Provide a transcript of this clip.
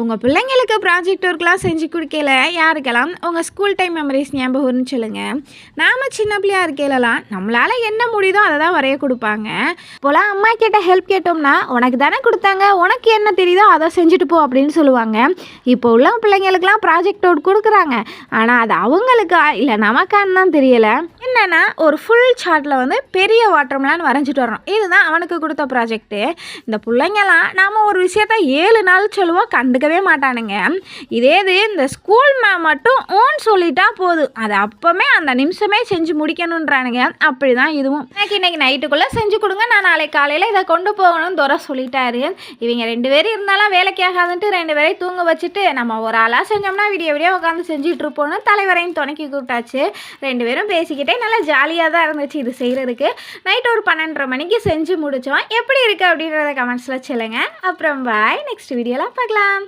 உங்கள் பிள்ளைங்களுக்கு ப்ராஜெக்ட் ஒர்க்லாம் செஞ்சு கொடுக்கல யாருக்கெல்லாம்? உங்கள் ஸ்கூல் டைம் மெமரிஸ் ஞாபகம்னு சொல்லுங்கள் நாம் சின்ன பிள்ளையா இருக்கையிலலாம் நம்மளால் என்ன முடியுதோ அதை தான் வரைய கொடுப்பாங்க. இப்போலாம் அம்மா கிட்ட ஹெல்ப் கேட்டோம்னா உனக்கு தானே கொடுத்தாங்க உனக்கு என்ன தெரியுதோ அதை செஞ்சுட்டு போ அப்படின்னு சொல்லுவாங்க. இப்போ உள்ள பிள்ளைங்களுக்குலாம் ப்ராஜெக்ட் ஒர்க் கொடுக்குறாங்க. ஆனால் அது அவங்களுக்கா? இல்லை நமக்கான்னு தான் தெரியலை. என்னென்னா ஒரு ஃபுல் சார்ட்டில் வந்து பெரிய வாட்டர்மெலான் வரைஞ்சிட்டு வரணும். இதுதான் அவனுக்கு கொடுத்த ப்ராஜெக்ட்டு இந்த பிள்ளைங்கலாம் நாம் ஒரு விஷயத்த ஏழு நாள் சொல்லுவோம் கண்டுக்கவே மாட்டானுங்க. இதே இது இந்த ஸ்கூல் மேம் மட்டும் ஓன் சொல்லிட்டா போதும் அது அப்போவே அந்த நிமிஷமே செஞ்சு முடிக்கணுன்றானுங்க அப்படி தான் இதுவும். எனக்கு இன்னைக்கு நைட்டுக்குள்ளே செஞ்சு கொடுங்க. நான் நாளைக்கு காலையில் இதை கொண்டு போகணும்னு துறை சொல்லிட்டாரு. இவங்க ரெண்டு பேரும் இருந்தாலும் வேலைக்கு ஆகாதுன்ட்டு ரெண்டு பேரையும் தூங்க வச்சுட்டு நம்ம ஒரு ஆளாக செஞ்சோம்னா விடிய விடிய உட்காந்து செஞ்சுட்டு இருப்போம்னு தலைவரையும் துணைக்கி கூப்பிட்டாச்சு. ரெண்டு பேரும் பேசிக்கிட்டே நல்லா ஜாலியாக தான் இருந்துச்சு இது செய்கிறதுக்கு நைட் ஒரு பன்னெண்டரை மணிக்கு செஞ்சு முடித்தோம் எப்படி இருக்குது அப்படின்றத கமெண்ட்ஸில் சொல்லுங்கள் அப்புறம் பாய் நெக்ஸ்ட் வீடியோலாம் பார்க்கலாம்.